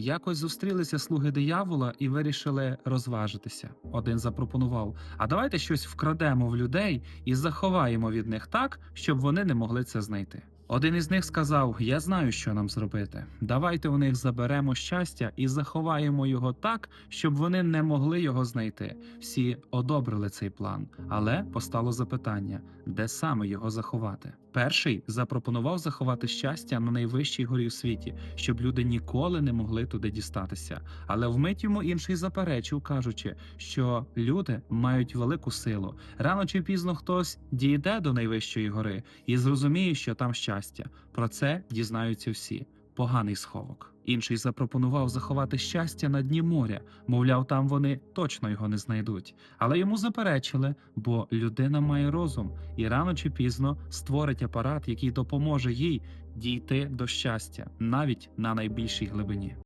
Якось зустрілися слуги диявола і вирішили розважитися. Один запропонував: а давайте щось вкрадемо в людей і заховаємо від них так, щоб вони не могли це знайти. Один із них сказав: Я знаю, що нам зробити. Давайте у них заберемо щастя і заховаємо його так, щоб вони не могли його знайти. Всі одобрили цей план, але постало запитання, де саме його заховати. Перший запропонував заховати щастя на найвищій горі у світі, щоб люди ніколи не могли туди дістатися. Але вмить йому інший заперечив, кажучи, що люди мають велику силу. Рано чи пізно хтось дійде до найвищої гори і зрозуміє, що там щастя. Про це дізнаються всі. Поганий сховок. Інший запропонував заховати щастя на дні моря, мовляв, там вони точно його не знайдуть. Але йому заперечили, бо людина має розум і рано чи пізно створить апарат, який допоможе їй дійти до щастя навіть на найбільшій глибині.